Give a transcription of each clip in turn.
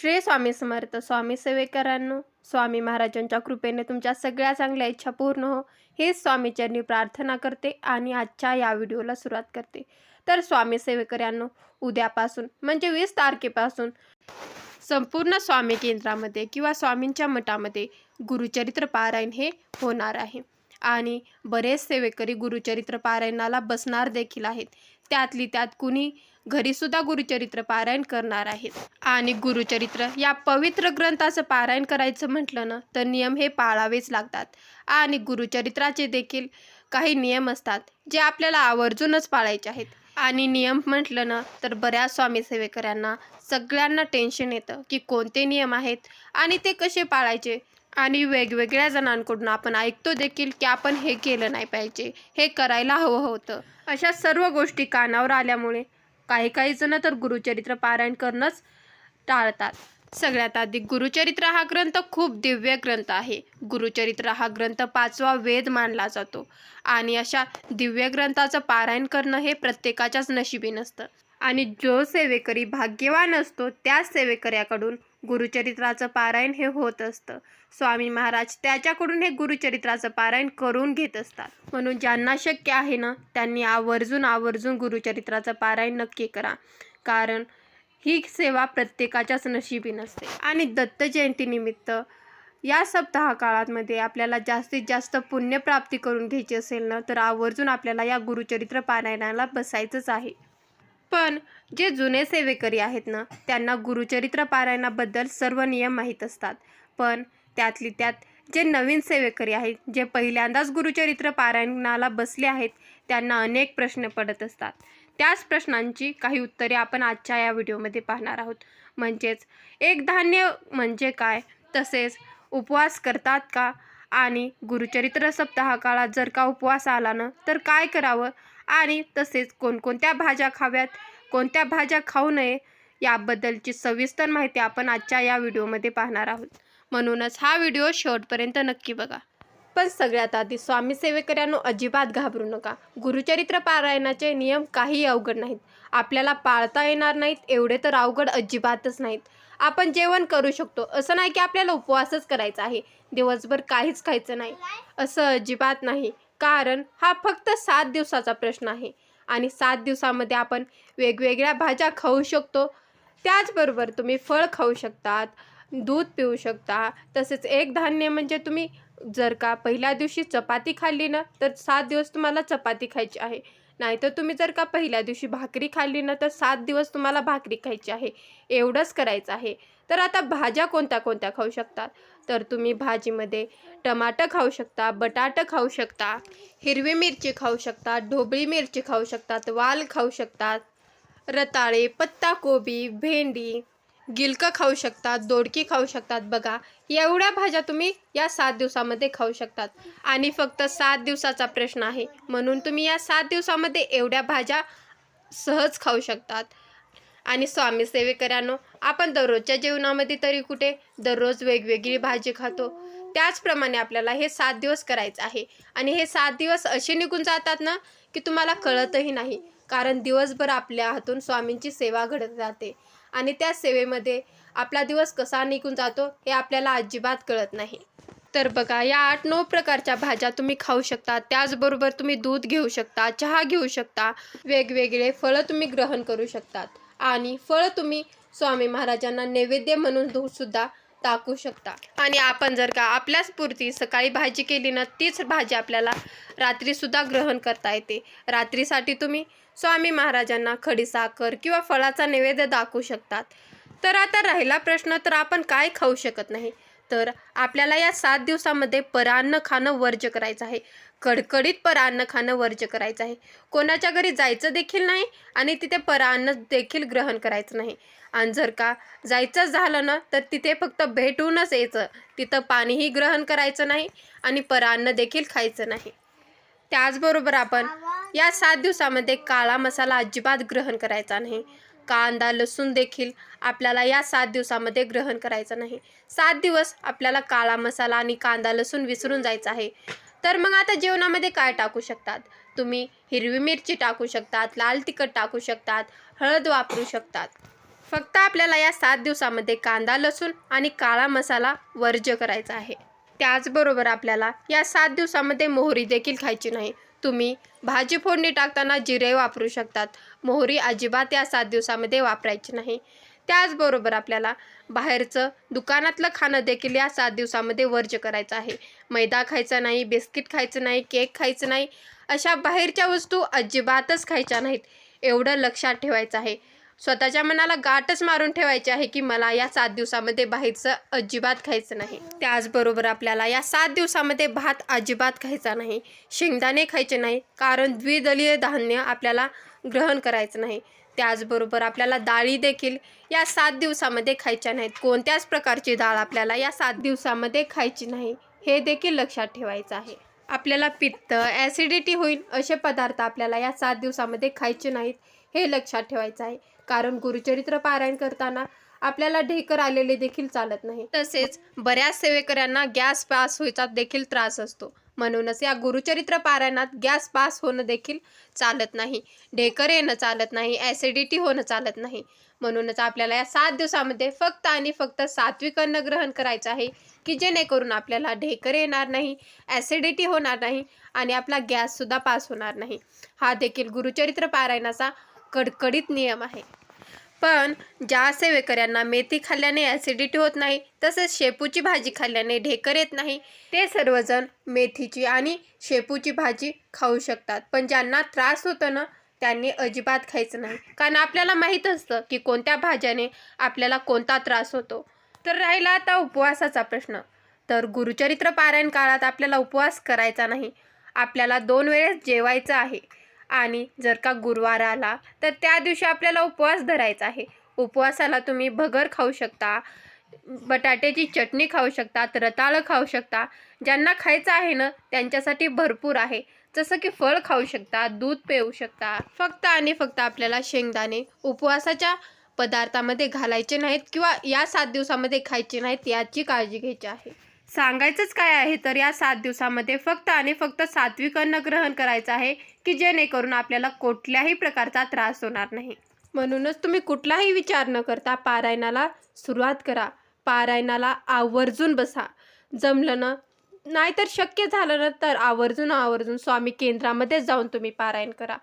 श्री स्वामी समर्थ स्वामी सेवेकरांनो स्वामी महाराजांच्या कृपेने तुमच्या सगळ्या चांगल्या इच्छा पूर्ण हो. हेच स्वामीचरणी प्रार्थना करते आणि आजच्या या व्हिडिओला सुरुवात करते. तर स्वामी सेवेकरांनो उद्यापासून म्हणजे वीस तारखेपासून संपूर्ण स्वामी केंद्रामध्ये किंवा स्वामींच्या मठामध्ये गुरुचरित्र पारायण हे होणार आहे. आणि बरेच सेवेकरी गुरुचरित्र पारायणाला बसणार देखील आहेत. त्यातली त्यात कुणी घरीसुद्धा गुरुचरित्र पारायण करणार आहेत. आणि गुरुचरित्र या पवित्र ग्रंथाचं पारायण करायचं म्हटलं ना तर नियम हे पाळावेच लागतात. आणि गुरुचरित्राचे देखील काही नियम असतात जे आपल्याला आवर्जूनच पाळायचे आहेत. आणि नियम म्हटलं ना तर बऱ्याच स्वामी सेवेकऱ्यांना सगळ्यांना टेन्शन येतं की कोणते नियम आहेत आणि ते कसे पाळायचे. आणि वेगवेगळ्या जणांकडून आपण ऐकतो देखील की आपण हे केलं नाही पाहिजे हे करायला हवं होतं. अशा सर्व गोष्टी कानावर आल्यामुळे काही काही जण तर गुरुचरित्र पारायण करणंच टाळतात. सगळ्यात आधी गुरुचरित्र हा ग्रंथ खूप दिव्य ग्रंथ आहे. गुरुचरित्र हा ग्रंथ पाचवा वेद मानला जातो. आणि अशा दिव्य ग्रंथाचं पारायण करणं हे प्रत्येकाच्याच नशिबी नसतं. आणि जो सेवेकरी भाग्यवान असतो त्याच सेवेकऱ्याकडून गुरुचरित्राचं पारायण हे होत असतं. स्वामी महाराज त्याच्याकडून हे गुरुचरित्राचं पारायण करून घेत असतात. म्हणून ज्यांना शक्य आहे ना त्यांनी आवर्जून आवर्जून गुरुचरित्राचं पारायण नक्की करा. कारण ही सेवा प्रत्येकाच्याच नशिबी नसते. आणि दत्त जयंतीनिमित्त या सप्ताह काळामध्ये आपल्याला जास्तीत जास्त पुण्यप्राप्ती करून घ्यायची असेल ना तर आवर्जून आपल्याला या गुरुचरित्र पारायणाला बसायचंच आहे. पण जे जुने सेवेकरी आहेत ना त्यांना गुरुचरित्र पारायणाबद्दल सर्व नियम माहीत असतात. पण त्यातली त्यात जे नवीन सेवेकरी आहेत जे पहिल्यांदाच गुरुचरित्र पारायणाला बसले आहेत त्यांना अनेक प्रश्न पडत असतात. त्याच प्रश्नांची काही उत्तरे आपण आजच्या या व्हिडिओमध्ये पाहणार आहोत. म्हणजेच एक धान्य म्हणजे काय? तसेच उपवास करतात का? आणि गुरुचरित्र सप्ताह काळात जर का उपवास आला ना तर काय करावं? आणि तसेच कोणकोणत्या भाज्या खाव्यात कोणत्या भाज्या खाऊ नये याबद्दलची सविस्तर माहिती आपण आजच्या या व्हिडिओमध्ये पाहणार आहोत. म्हणूनच हा व्हिडिओ शेवटपर्यंत नक्की बघा. पण सगळ्यात आधी स्वामी सेवेकऱ्यांनो अजिबात घाबरू नका. गुरुचरित्र पारायणाचे नियम काही अवघड नाहीत. आपल्याला पाळता येणार नाहीत एवढे तर अवघड अजिबातच नाहीत. आपण जेवण करू शकतो. असं नाही की आपल्याला उपवासच करायचा आहे. दिवसभर काहीच खायचं नाही. असं अजिबात नाही. कारण हा फक्त सात दिवसाचा प्रश्न आहे. आणि सात दिवसामध्ये आपण वेगवेगळ्या भाज्या खाऊ शकतो. त्याचबरोबर तुम्ही फळ खाऊ शकतात दूध पिऊ शकता. तसेच एक धान्य म्हणजे तुम्ही जर का पहिल्या दिवशी चपाती खाल्ली ना तर सात दिवस तुम्हाला चपाती खायची आहे. नाहीतर तुम्ही जर का पहिल्या दिवशी भाकरी खाल्ली ना तर सात दिवस तुम्हाला भाकरी खायची आहे. एवढंच करायचं आहे. तर आता भाज्या कोणत्या कोणत्या खाऊ शकतात? तर तुम्ही भाजीमध्ये टमाटर खाऊ शकता बटाटं खाऊ शकता हिरवी मिरची खाऊ शकता ढोबळी मिरची खाऊ शकतात वाल खाऊ शकतात रताळे पत्ताकोबी भेंडी गिलकं खाऊ शकतात दोडकी खाऊ शकतात. बघा एवढ्या भाज्या तुम्ही या सात दिवसामध्ये खाऊ शकतात. आणि फक्त सात दिवसाचा प्रश्न आहे म्हणून तुम्ही या सात दिवसामध्ये एवढ्या भाज्या सहज खाऊ शकतात. आणि स्वामी सेवेकरांनो आपण दररोजच्या जेवणामध्ये तरी कुठे दररोज वेगवेगळी भाजी खातो. त्याचप्रमाणे आपल्याला हे सात दिवस करायचं आहे. आणि हे सात दिवस असे निघून जातात ना की तुम्हाला कळतही नाही. कारण दिवसभर आपल्या हातून स्वामींची सेवा घडत जाते. आणि त्या सेवेमध्ये आपला दिवस कसा निघून जातो हे आपल्याला अजिबात कळत नाही. तर बघा या आठ नऊ प्रकारच्या भाज्या तुम्ही खाऊ शकता. त्याचबरोबर तुम्ही दूध घेऊ शकता चहा घेऊ शकता. वेगवेगळे फळं तुम्ही ग्रहण करू शकतात. आणि फळं तुम्ही स्वामी महाराजांना नैवेद्य म्हणून सुद्धा टाकू शकता. आणि आपण जर का आपल्याच पुरती सकाळी भाजी केली ना तीच भाजी आपल्याला रात्रीसुद्धा ग्रहण करता येते. रात्रीसाठी तुम्ही स्वामी महाराजांना खडीसाखर किंवा फळाचा नैवेद्य दाखवू शकतात. तर आता राहिला प्रश्न तर आपण काय खाऊ शकत नाही? तर आपल्याला या सात दिवसामध्ये परान्न खाणं वर्ज्य करायचं आहे. कडकडीत परान्न खाणं वर्ज्य करायचं आहे. कोणाच्या घरी जायचं देखील नाही आणि तिथे परान्न देखील ग्रहण करायचं नाही. आणि जर का जायचं झालं ना तर तिथे फक्त भेटूनच यायचं. तिथं पाणीही ग्रहण करायचं नाही आणि परान्न देखील खायचं नाही. त्याचबरोबर आपण या सात दिवसामध्ये काळा मसाला अजिबात ग्रहण करायचा नाही. कांदा लसूण देखील आपल्याला या सात दिवसामध्ये ग्रहण करायचं नाही. सात दिवस आपल्याला काळा मसाला आणि कांदा लसूण विसरून जायचं आहे. तर मग आता जेवणामध्ये काय टाकू शकतात? तुम्ही हिरवी मिरची टाकू शकतात लाल तिखट टाकू शकतात हळद वापरू शकतात. फक्त आपल्याला या सात दिवसामध्ये कांदा लसूण आणि काळा मसाला वर्ज्य करायचा आहे. त्याचबरोबर आपल्याला या सात दिवसामध्ये मोहरी देखील खायची नाही. तुम्ही भाजी फोडणी टाकताना जिरे वापरू शकतात. मोहरी अजिबात या सात दिवसामध्ये वापरायची नाही. त्याचबरोबर आपल्याला बाहेरचं दुकानातलं खाणं देखील या सात दिवसामध्ये वर्ज करायचं आहे. मैदा खायचा नाही बिस्किट खायचं नाही केक खायचं नाही अशा बाहेरच्या वस्तू अजिबातच खायच्या नाहीत. एवढं लक्षात ठेवायचं आहे. स्वतःच्या मनाला गाठच मारून ठेवायची आहे की मला या सात दिवसामध्ये बाहेरचं अजिबात खायचं नाही. त्याचबरोबर आपल्याला या सात दिवसामध्ये भात अजिबात खायचा नाही शेंगदाणे खायचे नाही कारण द्विदलीय धान्य आपल्याला ग्रहण करायचं नाही. त्याचबरोबर आपल्याला डाळी देखील या सात दिवसामध्ये खायच्या नाहीत. कोणत्याच प्रकारची डाळ आपल्याला या सात दिवसामध्ये खायची नाही हे देखील लक्षात ठेवायचं आहे. आपल्याला पित्त ॲसिडिटी होईल असे पदार्थ आपल्याला या सात दिवसामध्ये खायचे नाहीत हे लक्षात ठेवायचं आहे. कारण गुरुचरित्र पारायण करताना आपल्याला ढेकर आलेले देखील चालत नाही. तसेच बऱ्याच सेवेकऱ्यांना गॅस पास व्हायचा देखील त्रास असतो. म्हणूनच या गुरुचरित्र पारायणात गॅस पास होणं देखील चालत नाही. ढेकर येणं चालत नाही ॲसिडिटी होणं चालत नाही. म्हणूनच आपल्याला या सात दिवसामध्ये फक्त आणि फक्त सात्विक अन्न ग्रहण करायचं आहे की जेणेकरून आपल्याला ढेकर येणार नाही ॲसिडिटी होणार नाही आणि आपला गॅससुद्धा पास होणार नाही. हा देखील गुरुचरित्र पारायणाचा कडकडीत नियम आहे. पण ज्या सेवेकऱ्यांना मेथी खाल्ल्याने ॲसिडिटी होत नाही तसेच शेपूची भाजी खाल्ल्याने ढेकर येत नाही ते सर्वजण मेथीची आणि शेपूची भाजी खाऊ शकतात. पण ज्यांना त्रास होतो ना त्यांनी अजिबात खायचं नाही. कारण आपल्याला माहीत असतं की कोणत्या भाज्याने आपल्याला कोणता त्रास होतो. तर राहिला आता उपवासाचा प्रश्न. तर गुरुचरित्र पारायण काळात आपल्याला उपवास करायचा नाही. आपल्याला दोन वेळेस जेवायचं आहे. आणि जर का गुरुवार आला तर त्या दिवशी आपल्याला उपवास धरायचा आहे. उपवासाला तुम्ही भगर खाऊ शकता बटाट्याची चटणी खाऊ शकतात रताळं खाऊ शकता. ज्यांना खायचं आहे ना त्यांच्यासाठी भरपूर आहे. जसं की फळ खाऊ शकता दूध पिऊ शकता. फक्त आणि फक्त आपल्याला शेंगदाणे उपवासाच्या पदार्थामध्ये घालायचे नाहीत किंवा या सात दिवसामध्ये खायचे नाहीत याची काळजी घ्यायची आहे. सांगायचंच काय आहे तर या सात दिवसामध्ये फक्त आणि फक्त सात्विक अन्न ग्रहण करायचं आहे की जेणेकरून आपल्याला कुठल्याही प्रकारचा त्रास होणार नाही. म्हणूनच तुम्ही कुठलाही विचार न करता पारायणाला सुरुवात करा. पारायणाला आवर्जून बसा. जमलं ना नाहीतर शक्य झालं ना तर आवर्जून आवर्जून स्वामी केंद्रामध्ये जाऊन तुम्ही पारायण करा.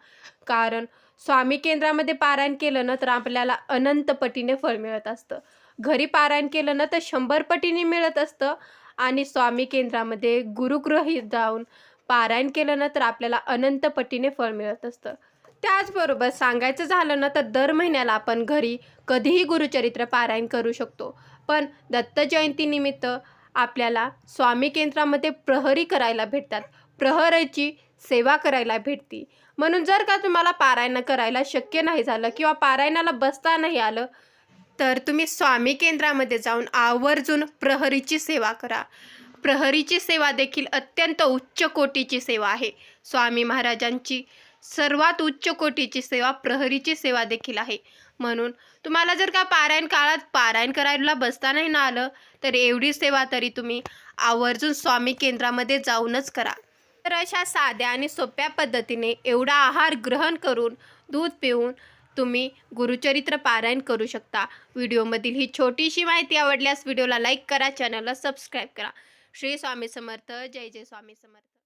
कारण स्वामी केंद्रामध्ये पारायण केलं ना तर आपल्याला अनंत पटीने फळ मिळत असतं. घरी पारायण केलं ना तर शंभर पटीने मिळत असतं. आणि स्वामी केंद्रामध्ये गुरुग्रही जाऊन पारायण केलं ना तर आपल्याला अनंतपटीने फळ मिळत असतं. त्याचबरोबर सांगायचं झालं ना तर दर महिन्याला आपण घरी कधीही गुरुचरित्र पारायण करू शकतो. पण दत्त जयंतीनिमित्त आपल्याला स्वामी केंद्रामध्ये प्रहरी करायला भेटतात. प्रहरीची सेवा करायला भेटती. म्हणून जर का तुम्हाला पारायण करायला शक्य नाही झालं किंवा पारायणाला बसता नाही आलं तर तुम्ही स्वामी केंद्रामध्ये जाऊन आवर्जून प्रहरीची सेवा करा. प्रहरीची सेवा देखील अत्यंत उच्च कोटीची सेवा आहे. स्वामी महाराजांची सर्वात उच्च कोटीची सेवा प्रहरीची सेवा देखील आहे. म्हणून तुम्हाला जर का पारायण काळात पारायण करायला बसता नाही ना आलं तर एवढी सेवा तरी तुम्ही आवर्जून स्वामी केंद्रामध्ये जाऊनच करा. तर अशा साध्या आणि सोप्या पद्धतीने एवढा आहार ग्रहण करून दूध पिऊन तुम्ही गुरुचरित्र पारायण करू शकता. व्हिडिओमधील ही छोटीशी माहिती आवडल्यास व्हिडिओला लाईक करा चॅनलला सबस्क्राईब करा. श्री स्वामी समर्थ. जय जय स्वामी समर्थ.